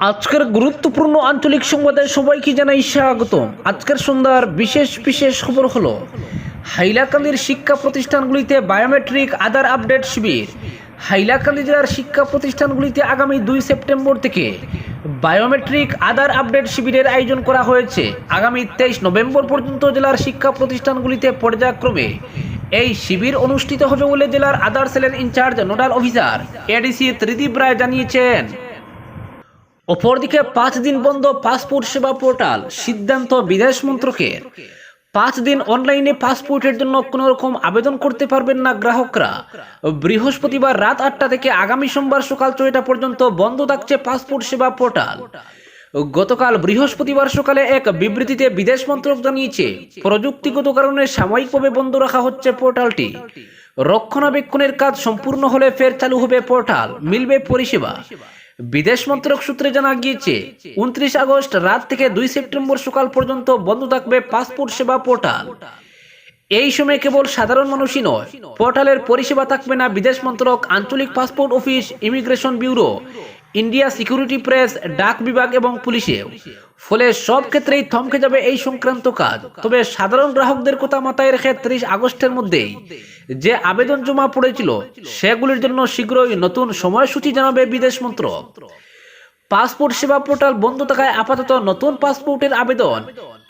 আজকের গুরুত্বপূর্ণ আঞ্চলিক সংবাদে সবাইকে জানাই স্বাগত আজকের সন্ধ্যার বিশেষ বিশেষ খবর হলো, হাইলাকান্দির শিক্ষা প্রতিষ্ঠানগুলিতে বায়োমেট্রিক আধার আপডেট শিবির। হাইলাকান্দি জেলার শিক্ষা প্রতিষ্ঠানগুলিতে আগামী দুই সেপ্টেম্বর থেকে বায়োমেট্রিক আধার আপডেট শিবিরের আয়োজন করা হয়েছে। আগামী তেইশ নভেম্বর পর্যন্ত জেলার শিক্ষা প্রতিষ্ঠানগুলিতে পর্যায়ক্রমে এই শিবির অনুষ্ঠিত হবে বলে জেলার আধার সেলের in charge nodal officer ADC Tridip Roy জানিয়েছেন। অপরদিকে পাঁচ দিন বন্ধ পাসপোর্ট সেবা পোর্টাল সিদ্ধান্ত বিদেশ মন্ত্রকের। পাঁচ দিন অনলাইনে পাসপোর্টের জন্য কোনো রকম আবেদন করতে পারবেন না গ্রাহকরা। বৃহস্পতিবার রাত আটটা থেকে আগামী সোমবার সকাল ছয়টা পর্যন্ত বন্ধ থাকছে পাসপোর্ট সেবা পোর্টাল। গতকাল বৃহস্পতিবার সকালে এক বিবৃতিতে বিদেশ মন্ত্রক জানিয়েছে, প্রযুক্তিগত কারণে সাময়িকভাবে বন্ধ রাখা হচ্ছে পোর্টালটি। রক্ষণাবেক্ষণের কাজ সম্পূর্ণ হলে ফের চালু হবে পোর্টাল, মিলবে পরিষেবা। বিদেশ মন্ত্রক সূত্রে জানা গিয়েছে, উনত্রিশ আগস্ট রাত থেকে দুই সেপ্টেম্বর সকাল পর্যন্ত বন্ধ থাকবে পাসপোর্ট সেবা পোর্টাল। এই সময় কেবল সাধারণ মানুষই নয়, পোর্টালের পরিষেবা থাকবে না বিদেশ মন্ত্রক, আঞ্চলিক passport office, immigration bureau, India security press, ডাক বিভাগ এবং পুলিশেও। ফলে সব ক্ষেত্রেই থমকে যাবে এই সংক্রান্ত কাজ। তবে সাধারণ গ্রাহকদের কথা মাথায় রেখে ত্রিশ আগস্টের মধ্যেই যে আবেদন জমা পড়েছিল, সেগুলির জন্য শীঘ্রই নতুন সময়সূচি জানাবে বিদেশ মন্ত্রক। পাসপোর্ট সেবা পোর্টাল বন্ধ থাকায় আপাতত নতুন পাসপোর্টের আবেদন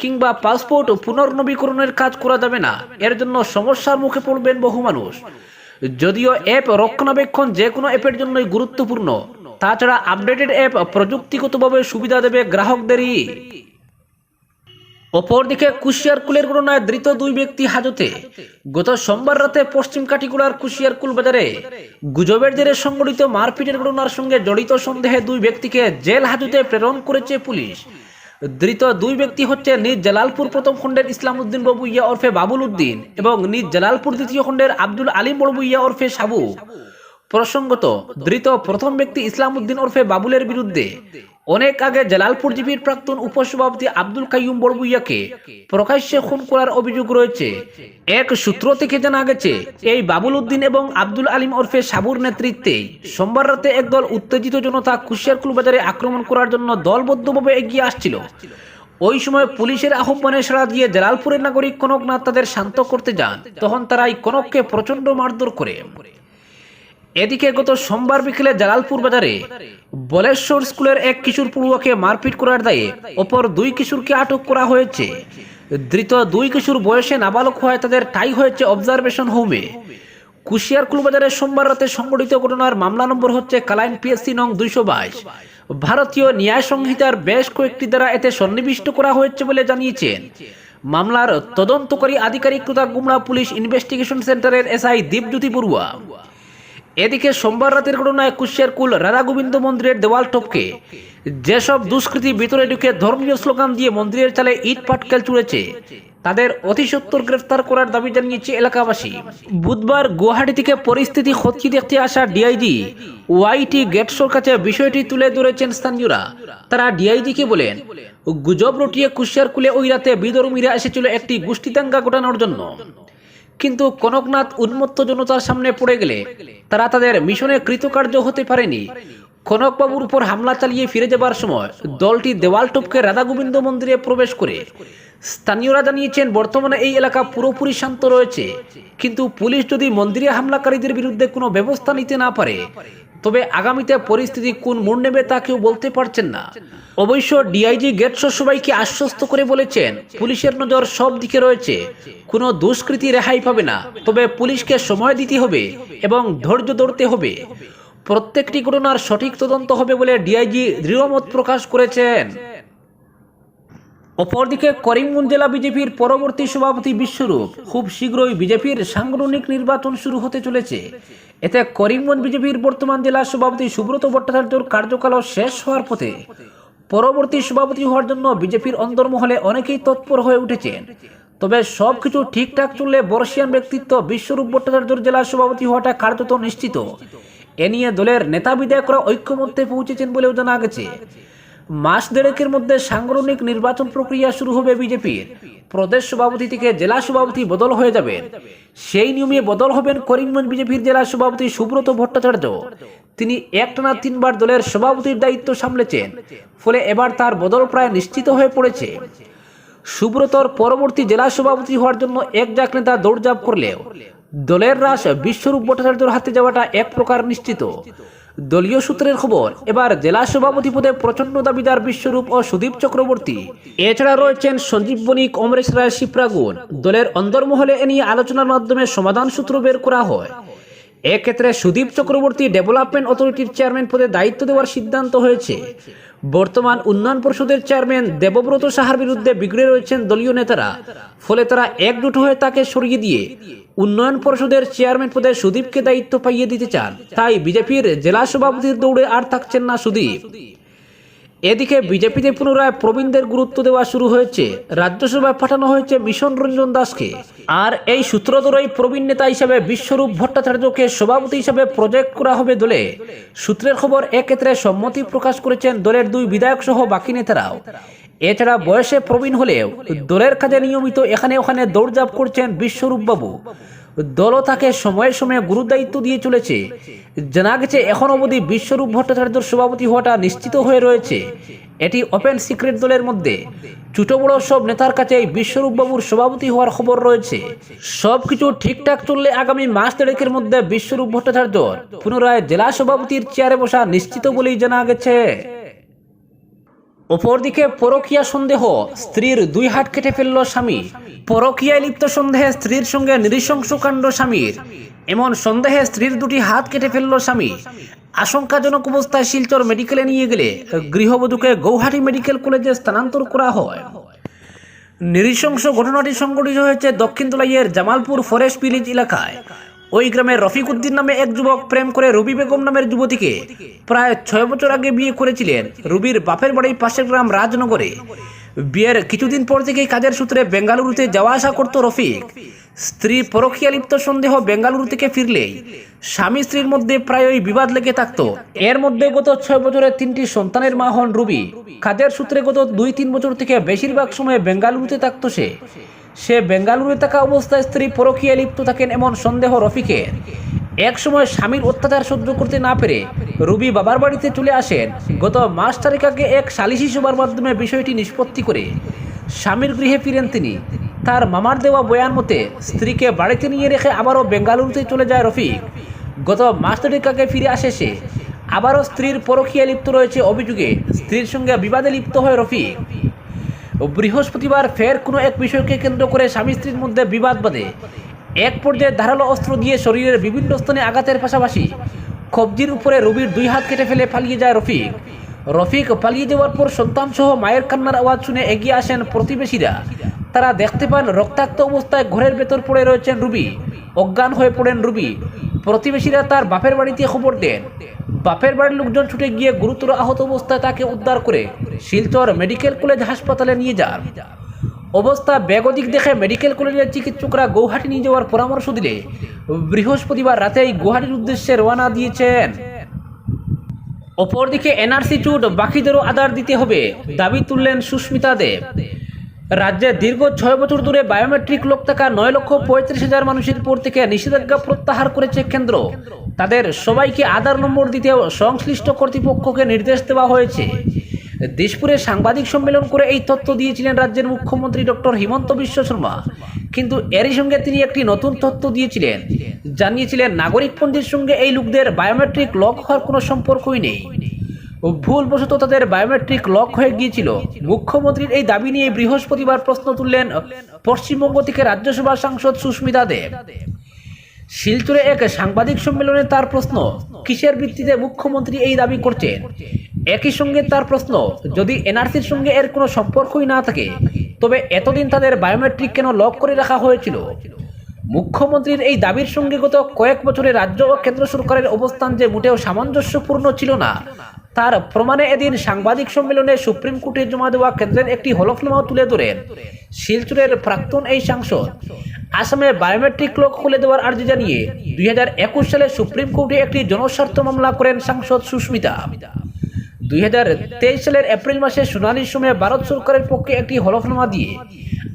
কিংবা পাসপোর্ট পুনর্নবীকরণের কাজ করা যাবে না। এর জন্য সমস্যার মুখে পড়বেন বহু মানুষ। যদিও অ্যাপ রক্ষণাবেক্ষণ যে কোনো অ্যাপের জন্যই গুরুত্বপূর্ণ। তাছাড়া আপডেটেড অ্যাপ প্রযুক্তিগতভাবে সুবিধা দেবে গ্রাহকদেরই। অপরদিকে কুশিয়ারকুলের ঘটনায় ধৃত দুই ব্যক্তি হাজতে। গত সোমবার রাতে পশ্চিম কাটিগুড়ার কুশিয়ারকুল বাজারে গুজবের জেরে সংগঠিত মারপিটের ঘটনার সঙ্গে জড়িত সন্দেহে দুই ব্যক্তিকে জেল হাজতে প্রেরণ করেছে পুলিশ। ধৃত দুই ব্যক্তি হচ্ছে নিজ জালালপুর প্রথম খণ্ডের ইসলাম উদ্দিন বাবু ইয়া ওরফে বাবুল উদ্দিন এবং নিজ জালালপুর দ্বিতীয় খণ্ডের আব্দুল আলিম বাবু ইয়া ওরফে সাবু। প্রসঙ্গত, ধৃত প্রথম ব্যক্তি ইসলাম উদ্দিন ওরফে বাবুলের বিরুদ্ধে অনেক আগে জালালপুর জিপির প্রাক্তন উপসভাপতি আব্দুল কাইয়ুম বড়বুইয়াকে প্রকাশ্যে খুন করার অভিযোগ রয়েছে। এক সূত্র থেকে জানা গেছে, এই বাবুল উদ্দিন এবং আব্দুল আলিম ওরফে সাবুর নেতৃত্বে সোমবার রাতে একদল উত্তেজিত জনতা কুশিয়ারকুল বাজারে আক্রমণ করার জন্য দলবদ্ধভাবে এগিয়ে আসছিল। ওই সময় পুলিশের আহ্বানে সাড়া দিয়ে জালালপুরের নাগরিক কনকনাথ তাদের শান্ত করতে যান। তখন তারা এই কনককে প্রচণ্ড মারধর করে। এদিকে গত সোমবার বিকেলে জালালপুর বাজারে বলেশ্বর স্কুলের এক কিশোর পড়ুয়াকে মারপিট করার দায়ে অপর দুই কিশোরকে আটক করা হয়েছে। ধৃত দুই কিশোর বয়সে নাবালক হয়ে তাদের ঠাই হয়েছে অবজারভেশন হোমে। কুশিয়ারকুল বাজারে সোমবার রাতে সংঘটিত ঘটনার মামলা নম্বর হচ্ছে কালাইন পিএসসি নং দুইশো বাইশ। ভারতীয় ন্যায় সংহিতার বেশ কয়েকটি দ্বারা এতে সন্নিবিষ্ট করা হয়েছে বলে জানিয়েছেন। মামলার তদন্তকারী আধিকারিক গুমরা পুলিশ ইনভেস্টিগেশন সেন্টারের এসআই দীপজ্যোতি বড়ুয়া। এদিকে সোমবার রাতের ঘটনায় কুশিয়ারকুল রাধা গোবিন্দ মন্দিরের দেওয়াল টপকে। যেসব দুষ্কৃতী ভিতরে ঢুকে ধর্মীয় স্লোগান দিয়ে মন্দিরের চালে ইট পাটকেল চুড়েছে তাদের অতি সত্তর গ্রেফতার করার দাবি জানিয়েছে এলাকাবাসী। বুধবার গুয়াহাটি থেকে পরিস্থিতি খতিয়ে দেখতে আসা ডিআইজি ওয়াইটি গেটসোর কাছে বিষয়টি তুলে ধরেছেন স্থানীয়রা। তারা ডিআইজিকে বলেন, গুজব রটিয়ে কুশিয়ার কুলে ওই রাতে বিদর্মীরা এসেছিল একটি গোষ্ঠীদাঙ্গা ঘটানোর জন্য। কিন্তু কনকনাথ উন্মত্ত জনতার সামনে পড়ে গেলে তারা তাদের মিশনে কৃতকার্য হতে পারেনি। কনকবাবুর উপর হামলা চালিয়ে ফিরে যাবার সময় দলটি দেওয়াল টপকে রাধা গোবিন্দ মন্দিরে প্রবেশ করে। স্থানীয়রা জানিয়েছেন, বর্তমানে এই এলাকা পুরোপুরি শান্ত রয়েছে। কিন্তু পুলিশ যদি মন্দিরে হামলাকারীদের বিরুদ্ধে কোনো ব্যবস্থা নিতে না পারে, তবে আগামীতে পরিস্থিতি কোন মোড় নেবে তা কেউ বলতে পারছেন না। অবশ্য ডিআইজি গেটস সবাইকে আশ্বস্ত করে বলেছেন, পুলিশের নজর সব দিকে রয়েছে। কোনো দুষ্কৃতি রেহাই পাবে না, তবে পুলিশকে সময় দিতে হবে এবং ধৈর্য ধরতে হবে। প্রত্যেকটি ঘটনার সঠিক তদন্ত হবে বলে ডিআইজি দৃঢ়মত প্রকাশ করেছেন। অপরদিকে করিমগঞ্জ জেলা বিজেপির পরবর্তী সভাপতি বিশ্বরূপ খুব শীঘ্রই বিজেপির সাংগঠনিক নির্বাচন শুরু হতে চলেছে। এতে করিমগঞ্জ বিজেপির বর্তমান জেলা সভাপতি সুব্রত ভট্টাচার্যর কার্যকাল শেষ হওয়ার পথে পরবর্তী সভাপতি হওয়ার জন্য বিজেপির অন্তর্মহলে অনেকেই তৎপর হয়ে উঠেছেন। তবে সবকিছু ঠিকঠাক চললে বর্ষিয়ান ব্যক্তিত্ব বিশ্বরূপ ভট্টাচার্যর জেলা সভাপতি হওয়াটা কার্যত নিশ্চিত। এ নিয়ে দলের নেতা বিধায়করা ঐক্যমত্যে পৌঁছেছেন বলেও জানা গেছে। মাস দেড়েকের মধ্যে সাংগঠনিক নির্বাচন প্রক্রিয়া শুরু হবে বিজেপির। প্রদেশ সভাপতি থেকে জেলা সভাপতি বদল হয়ে যাবেন সেই নিয়মে বদল হবেন করিমগঞ্জ বিজেপির জেলা সভাপতি সুব্রত ভট্টাচার্য। তিনি একটানা তিনবার দলের সভাপতির দায়িত্ব সামলেছেন, ফলে এবার তার বদল প্রায় নিশ্চিত হয়ে পড়েছে। সুব্রতর পরবর্তী জেলা সভাপতি হওয়ার জন্য এক জাক নেতা দৌড়ঝাঁপ করলেও দলের হ্রাস বিশ্বরূপ ভট্টাচার্যর হাতে যাওয়াটা এক প্রকার নিশ্চিত। দলীয় সূত্রের খবর, এবার জেলা সভাপতি পদে প্রচণ্ড দাবিদার বিশ্বরূপ ও সুদীপ চক্রবর্তী। এছাড়া রয়েছেন সঞ্জীব বণিক, অমরেশ রায় শিপ্রাগুন দলের অন্দরমহলে এ নিয়ে আলোচনার মাধ্যমে সমাধান সূত্র বের করা হয়। এক্ষেত্রে সুদীপ চক্রবর্তী ডেভেলপমেন্ট অথরিটির চেয়ারম্যান পদে দায়িত্ব দেওয়ার সিদ্ধান্ত হয়েছে। বর্তমান উন্নয়ন পরিষদের চেয়ারম্যান দেবব্রত সাহার বিরুদ্ধে বিগড়ে রয়েছেন দলীয় নেতারা। ফলে তারা একজোট হয়ে তাকে সরিয়ে দিয়ে উন্নয়ন পরিষদের চেয়ারম্যান পদে সুদীপকে দায়িত্ব পাইয়ে দিতে চান। তাই বিজেপির জেলা সভাপতির দৌড়ে আর থাকছেন না সুদীপ। এদিকে বিজেপিতে পুনরায় প্রবীণদের গুরুত্ব দেওয়া শুরু হয়েছে। রাজ্যসভায় পাঠানো হয়েছে মিশন রঞ্জন দাসকে। আর এই সূত্র ধরেই প্রবীণ নেতা হিসেবে বিশ্বরূপ ভট্টাচার্যকে সভাপতি হিসেবে প্রজেক্ট করা হবে দলে। সূত্রের খবর, এক্ষেত্রে সম্মতি প্রকাশ করেছেন দলের দুই বিধায়ক সহ বাকি নেতারাও। এছাড়া বয়সে প্রবীণ হলেও দলের কাজে নিয়মিত এখানে ওখানে দৌড়ঝাঁপ করছেন বিশ্বরূপ বাবু দলও তাকে সময়ে সময়ে গুরুদায়িত্ব দিয়ে চলেছে। জানা গেছে, এখন অবধি বিশ্বরূপ ভট্টাচার্যর সভাপতি হওয়াটা নিশ্চিত হয়ে রয়েছে। এটি ওপেন সিক্রেট দলের মধ্যে। ছোট বড় সব নেতার কাছে বিশ্বরূপ বাবুর সভাপতি হওয়ার খবর রয়েছে। সব কিছু ঠিকঠাক চললে আগামী মাস দেড়েকের মধ্যে বিশ্বরূপ ভট্টাচার্যর পুনরায় জেলা সভাপতির চেয়ারে বসা নিশ্চিত বলেই জানা গেছে। অপরদিকে পরকীয়া সন্দেহ, স্ত্রীর দুই হাত কেটে ফেলল স্বামী। পরকীয়ায় লিপ্ত সন্দেহে স্ত্রীর সঙ্গে নৃশংসকাণ্ড স্বামীর। এমন সন্দেহে স্ত্রীর দুটি হাত কেটে ফেলল স্বামী। আশঙ্কাজনক অবস্থায় শিলচর মেডিকেলে নিয়ে গেলে গৃহবধূকে গৌহাটি মেডিকেল কলেজে স্থানান্তর করা হয়। নৃশংস ঘটনাটি সংঘটিত হয়েছে দক্ষিণ তোলাইয়ের জামালপুর ফরেস্ট ভিলেজ এলাকায়। ওই গ্রামের রফিক উদ্দিন নামে এক যুবক প্রেম করে রবি বেগম নামের যুবতীকে প্রায় ছয় বছর আগে বিয়ে করেছিলেন। রুবির বাপের বাড়ির পাশের গ্রাম রাজনগরে। বিয়ের কিছুদিন পর থেকেই কাজের সূত্রে বেঙ্গালুরুতে যাওয়া আসা করত রফিক। স্ত্রী পরকীয়া লিপ্ত সন্দেহ বেঙ্গালুরু থেকে ফিরলেই স্বামী স্ত্রীর মধ্যে প্রায়ই বিবাদ লেগে থাকতো। এর মধ্যে গত ছয় বছরের তিনটি সন্তানের মা হন রুবি। কাজের সূত্রে গত দুই তিন বছর থেকে বেশিরভাগ সময় বেঙ্গালুরুতে থাকত সে। সে বেঙ্গালুরুতে থাকা অবস্থায় স্ত্রী পরকীয়া লিপ্ত থাকেন এমন সন্দেহ রফিকের। এক সময় স্বামীর অত্যাচার সহ্য করতে না পেরে রুবি বাবার বাড়িতে চলে আসেন। গত মাস তারিখ আগে এক সালিশি সভার মাধ্যমে বিষয়টি নিষ্পত্তি করে স্বামীর গৃহে ফিরেন তিনি। তার মামার দেওয়া বয়ান মতে, স্ত্রীকে বাড়িতে নিয়ে রেখে আবারও বেঙ্গালুরুতে চলে যায় রফিক। গত মাস তারিখ আগে ফিরে আসে সে। আবারও স্ত্রীর পরকীয়া লিপ্ত রয়েছে অভিযোগে। স্ত্রীর সঙ্গে বিবাদে লিপ্ত হয় রফিক। বৃহস্পতিবার ফের কোনো এক বিষয়কে কেন্দ্র করে স্বামী স্ত্রীর মধ্যে বিবাদ বাঁধে। এক পর্যায়ে ধারালো অস্ত্র দিয়ে শরীরের বিভিন্ন স্থানে আঘাতের পাশাপাশি কবজির উপরে রবির দুই হাত কেটে ফেলে পালিয়ে যায় রফিক। রফিক পালিয়ে যাওয়ার পর সন্তান সহ মায়ের কান্নার আওয়াজ শুনে এগিয়ে আসেন প্রতিবেশীরা। তারা দেখতে পান রক্তাক্ত অবস্থায় ঘরের ভেতর পড়ে রয়েছেন রুবি। অজ্ঞান হয়ে পড়েন রুবি। প্রতিবেশীরা তার বাপের বাড়িতে খবর দেন। বাপের বাড়ির লোকজন ছুটে গিয়ে গুরুতর আহত অবস্থায় তাকে উদ্ধার করে শিলচর মেডিকেল কলেজ হাসপাতালে নিয়ে যান। অবস্থা বেগদিক দেখে মেডিকেল কলেজের চিকিৎসকরা গৌহাটি নিয়ে যাওয়ার পরামর্শ দিলে বৃহস্পতিবার রাতেই গুয়াহাটির উদ্দেশ্যে রওনা দিয়েছেন। অপরদিকে এনআরসি চুট বাকিদেরও আদার দিতে হবে, দাবি তুললেন সুস্মিতা দেব রাজ্যে দীর্ঘ ছয় বছর ধরে বায়োমেট্রিক লোক থাকা নয় লক্ষ পঁয়ত্রিশ হাজার মানুষের উপর থেকে নিষেধাজ্ঞা প্রত্যাহার করেছে কেন্দ্র। তাদের সবাইকে আধার নম্বর দিতে সংশ্লিষ্ট কর্তৃপক্ষকে নির্দেশ দেওয়া হয়েছে। দিশপুরে সাংবাদিক সম্মেলন করে এই তথ্য দিয়েছিলেন রাজ্যের মুখ্যমন্ত্রী ডক্টর হিমন্ত বিশ্ব শর্মা। কিন্তু এরই সঙ্গে তিনি একটি নতুন তথ্য দিয়েছিলেন। জানিয়েছিলেন নাগরিকপঞ্জির সঙ্গে এই লোকদের বায়োমেট্রিক লক হওয়ার কোনো সম্পর্কই নেই। ভুলবশত তাদের বায়োমেট্রিক লক হয়ে গিয়েছিল। মুখ্যমন্ত্রীর এই দাবি নিয়ে বৃহস্পতিবার প্রশ্ন তুললেন পশ্চিমবঙ্গ থেকে রাজ্যসভা সাংসদ সুস্মিতা দেব। শিলচরে এক সাংবাদিক সম্মেলনে তার প্রশ্ন, কিসের ভিত্তিতে মুখ্যমন্ত্রী এই দাবি করছেন? একই সঙ্গে তার প্রশ্ন, যদি এনআরসির সঙ্গে এর কোনো সম্পর্কই না থাকে, তবে এতদিন তাদের বায়োমেট্রিক কেন লক করে রাখা হয়েছিল? মুখ্যমন্ত্রীর এই দাবির সঙ্গে গত কয়েক বছরে রাজ্য ও কেন্দ্র সরকারের অবস্থান যে মোটেও সামঞ্জস্যপূর্ণ ছিল না, তার প্রমাণে এদিন সাংবাদিক সম্মেলনে সুপ্রিম কোর্টে জমা দেওয়া কেন্দ্রের একটি হলফনামাও তুলে ধরেন। শিলচরের প্রাক্তন এই সাংসদ আসামে বায়োমেট্রিক লক খুলে দেওয়ার আর্জি জানিয়ে দুই হাজার একুশ সালে সুপ্রিম কোর্টে একটি জনস্বার্থ মামলা করেন সাংসদ সুস্মিতা। দুই হাজার তেইশ সালের এপ্রিল মাসে শুনানির সময় ভারত সরকারের পক্ষে একটি হলফনামা দিয়ে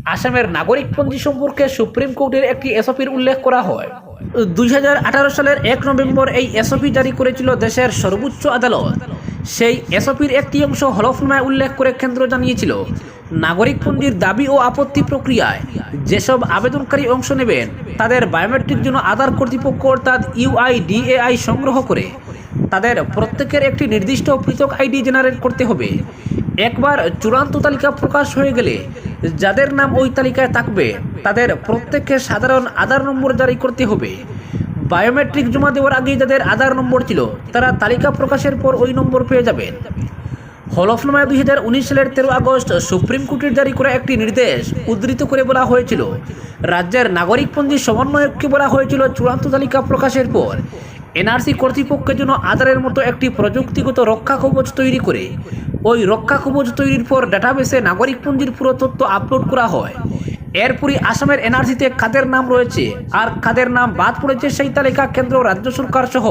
আসামের নাগরিক নাগরিকপঞ্জি সম্পর্কে সুপ্রিম কোর্টের একটি এসপির উল্লেখ করা হয়। দুই হাজার আঠারো সালের এক নভেম্বর এই এসওপি জারি করেছিল দেশের সর্বোচ্চ আদালত। সেই এসওপির একটি অংশ হলফনামায় উল্লেখ করে কেন্দ্র জানিয়েছিল। নাগরিকপঞ্জির দাবি ও আপত্তি প্রক্রিয়ায় যেসব আবেদনকারী অংশ নেবেন, তাদের বায়োমেট্রিক জন্য আধার কর্তৃপক্ষ অর্থাৎ ইউআইডিএআই সংগ্রহ করে তাদের প্রত্যেকের একটি নির্দিষ্ট পৃথক আইডি জেনারেট করতে হবে। একবার চূড়ান্ত তালিকা প্রকাশ হয়ে গেলে যাদের নাম ওই তালিকায় থাকবে, তাদের প্রত্যেককে সাধারণ আধার নম্বর জারি করতে হবে। বায়োমেট্রিক জমা দেওয়ার আগে যাদের আধার নম্বর ছিল, তারা তালিকা প্রকাশের পর ওই নম্বর পেয়ে যাবেন। হলফনামায় দুই হাজার উনিশ সালের তেরো আগস্ট সুপ্রিম কোর্টের জারি করা একটি নির্দেশ উদ্ধৃত করে বলা হয়েছিল। রাজ্যের নাগরিকপঞ্জি সমন্বয়ককে বলা হয়েছিল চূড়ান্ত তালিকা প্রকাশের পর এনআরসি কর্তৃপক্ষের জন্য আধারের মতো একটি প্রযুক্তিগত রক্ষা কবচ তৈরি করে। ওই রক্ষা কবচ তৈরির পর ডাটাবেসে নাগরিকপঞ্জির পুরো তথ্য আপলোড করা হয়। এরপরই আসামের এনআরসিতে কাদের নাম রয়েছে আর কাদের নাম বাদ পড়েছে সেই তালিকা কেন্দ্র রাজ্য সরকার সহ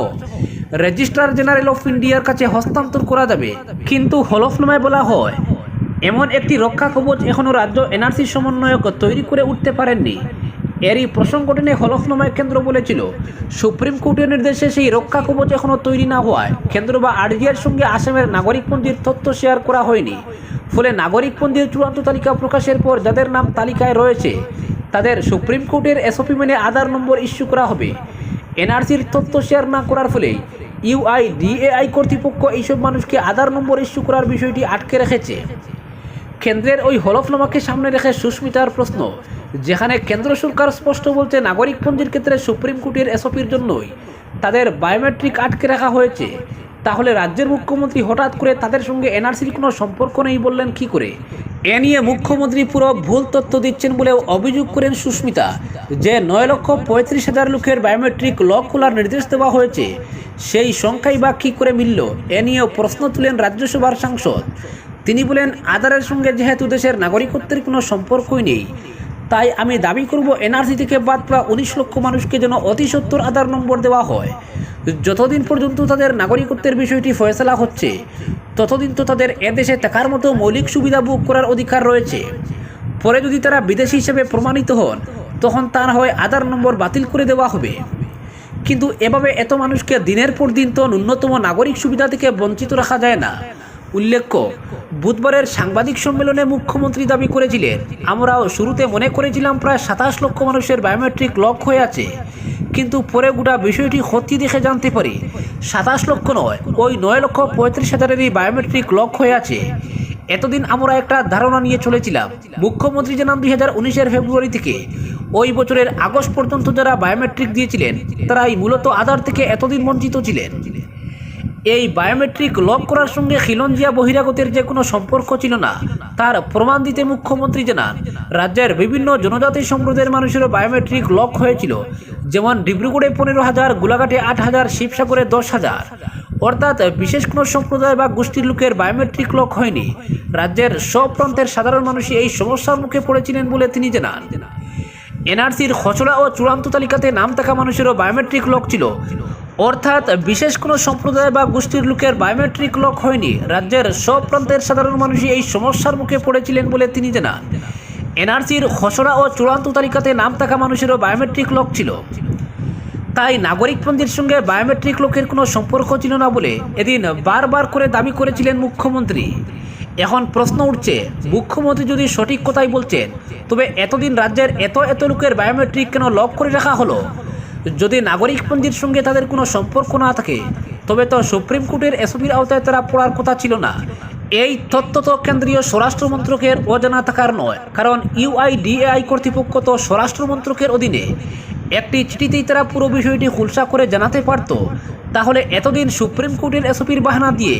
রেজিস্ট্রার জেনারেল অফ ইন্ডিয়ার কাছে হস্তান্তর করা যাবে। কিন্তু হলফনামায় বলা হয়, এমন একটি রক্ষা কবচ এখনও রাজ্য এনআরসি সমন্বয়ক তৈরি করে উঠতে পারেননি। এরই প্রসঙ্গ টেনে হলফনামায় কেন্দ্র বলেছিল, সুপ্রিম কোর্টের নির্দেশে সেই রক্ষা কবচ এখনও তৈরি না হওয়ায় কেন্দ্র বা আরজিআর সঙ্গে আসামের নাগরিকপঞ্জির তথ্য শেয়ার করা হয়নি। ফলে নাগরিকপঞ্জির চূড়ান্ত তালিকা প্রকাশের পর যাদের নাম তালিকায় রয়েছে, তাদের সুপ্রিম কোর্টের এসওপি মেনে আধার নম্বর ইস্যু করা হবে। এনআরসির তথ্য শেয়ার না করার ফলে ইউআইডিএআই কর্তৃপক্ষ এইসব মানুষকে আধার নম্বর ইস্যু করার বিষয়টি আটকে রেখেছে। কেন্দ্রের ওই হলফনামাকে সামনে রেখে সুস্মিতার প্রশ্ন, যেখানে কেন্দ্র সরকার স্পষ্ট বলছে নাগরিকপঞ্জির ক্ষেত্রে সুপ্রিম কোর্টের এসওপির জন্যই তাদের বায়োমেট্রিক আটকে রাখা হয়েছে। তাহলে রাজ্যের মুখ্যমন্ত্রী হঠাৎ করে তাদের সঙ্গে এনআরসির কোনো সম্পর্ক নেই বললেন কি করে? এ নিয়ে মুখ্যমন্ত্রী পুরো ভুল তথ্য দিচ্ছেন বলেও অভিযোগ করেন সুস্মিতা, যে নয় লক্ষ পঁয়ত্রিশ হাজার লোকের বায়োমেট্রিক লক খোলার নির্দেশ দেওয়া হয়েছে। সেই সংখ্যাই বা কী করে মিলল? এ নিয়েও প্রশ্ন তুলেন রাজ্যসভার সাংসদ। তিনি বলেন, আধারের সঙ্গে যেহেতু দেশের নাগরিকত্বের কোনো সম্পর্কই নেই তাই আমি দাবি করব এনআরসি থেকে বাদ পড়া উনিশ লক্ষ মানুষকে যেন অতি সত্তর আধার নম্বর দেওয়া হয়। যতদিন পর্যন্ত তাদের নাগরিকত্বের বিষয়টি ফয়সলা হচ্ছে, ততদিন তো তাদের এদেশে থাকার মতো মৌলিক সুবিধা ভোগ করার অধিকার রয়েছে। পরে যদি তারা বিদেশি হিসেবে প্রমাণিত হন, তখন তা না হয় আধার নম্বর বাতিল করে দেওয়া হবে। কিন্তু এভাবে এত মানুষকে দিনের পর দিন তো ন্যূনতম নাগরিক সুবিধা থেকে বঞ্চিত রাখা যায় না। উল্লেখ্য, বুধবারের সাংবাদিক সম্মেলনে মুখ্যমন্ত্রী দাবি করেছিলেন, আমরাও শুরুতে মনে করেছিলাম প্রায় সাতাশ লক্ষ মানুষের বায়োমেট্রিক লক হয়ে আছে, কিন্তু পরে গোটা বিষয়টি খতি দেখে জানতে পারি, সাতাশ লক্ষ নয়, ওই নয় লক্ষ পঁয়ত্রিশ হাজারেরই বায়োমেট্রিক লক হয়ে আছে। এতদিন আমরা একটা ধারণা নিয়ে চলেছিলাম। মুখ্যমন্ত্রী জানান দুই হাজার উনিশের ফেব্রুয়ারি থেকে, ওই বছরের আগস্ট পর্যন্ত যারা বায়োমেট্রিক দিয়েছিলেন, তারাই মূলত আধার থেকে এতদিন বঞ্চিত ছিলেন। এই বায়োমেট্রিক লক করার সঙ্গে খিলঞ্জিয়া বহিরাগতের যে কোনো সম্পর্ক ছিল না, তার প্রমাণ দিতে মুখ্যমন্ত্রী জানান। রাজ্যের বিভিন্ন জনজাতি সম্প্রদায়ের মানুষেরও বায়োমেট্রিক লক হয়েছিল। যেমন ডিব্রুগড়ে পনেরো হাজার, গোলাঘাটে আট হাজার, শিবসাগরে দশ হাজার। অর্থাৎ বিশেষ কোনো সম্প্রদায় বা গোষ্ঠীর লোকের বায়োমেট্রিক লক হয়নি। রাজ্যের সব প্রান্তের সাধারণ মানুষই এই সমস্যার মুখে পড়েছিলেন বলে তিনি জানান। এনআরসির খসড়া ও চূড়ান্ত তালিকাতে নাম থাকা মানুষেরও বায়োমেট্রিক লক ছিল। অর্থাৎ বিশেষ কোনো সম্প্রদায় বা গোষ্ঠীর লোকের বায়োমেট্রিক লক হয়নি। রাজ্যের সব প্রান্তের সাধারণ মানুষই এই সমস্যার মুখে পড়েছিলেন বলে তিনি জানান। এনআরসির খসড়া ও চূড়ান্ত তালিকাতে নাম থাকা মানুষেরও বায়োমেট্রিক লক ছিল। তাই নাগরিকপঞ্জির সঙ্গে বায়োমেট্রিক লোকের কোনো সম্পর্ক ছিল না বলে এদিন বারবার করে দাবি করেছিলেন মুখ্যমন্ত্রী। এখন প্রশ্ন উঠছে, মুখ্যমন্ত্রী যদি সঠিক কথাই বলছেন, তবে এতদিন রাজ্যের এত এত লোকের বায়োমেট্রিক কেন লক করে রাখা হলো? যদি নাগরিকপঞ্জির সঙ্গে তাদের কোনো সম্পর্ক না থাকে, তবে তো সুপ্রিম কোর্টের এসপির আওতায় তারা পড়ার কথা ছিল না। এই তথ্য তো কেন্দ্রীয় স্বরাষ্ট্র মন্ত্রকের অজানা থাকার নয়, কারণ ইউআইডিএআই কর্তৃপক্ষ তো স্বরাষ্ট্র মন্ত্রকের অধীনে একটি চিঠিতেই তারা পুরো বিষয়টি খুলসা করে জানাতে পারত। তাহলে এতদিন সুপ্রিম কোর্টের এসপির বাহানা দিয়ে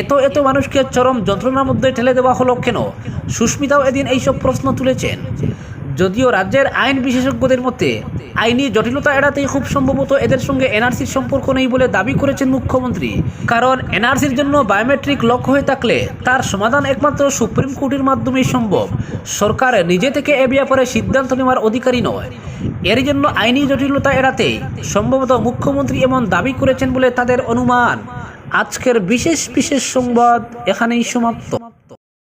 এত এত মানুষকে চরম যন্ত্রণার মধ্যে ঠেলে দেওয়া হলো কেন? সুস্মিতাও এদিন এইসব প্রশ্ন তুলেছেন। যদিও রাজ্যের আইন বিশেষজ্ঞদের মতে, আইনি জটিলতা এড়াতেই খুব সম্ভবত এদের সঙ্গে এনআরসির সম্পর্ক নেই বলে দাবি করেছেন মুখ্যমন্ত্রী। কারণ এনআরসির জন্য বায়োমেট্রিক লক হয়ে থাকলে তার সমাধান একমাত্র সুপ্রিম কোর্টের মাধ্যমেই সম্ভব। সরকার নিজে থেকে এ ব্যাপারে সিদ্ধান্ত নেওয়ার অধিকারী নয়। এর জন্য আইনি জটিলতা এড়াতে সম্ভবত মুখ্যমন্ত্রী এমন দাবি করেছেন বলে তাদের অনুমান। আজকের বিশেষ বিশেষ সংবাদ এখানেই সমাপ্ত।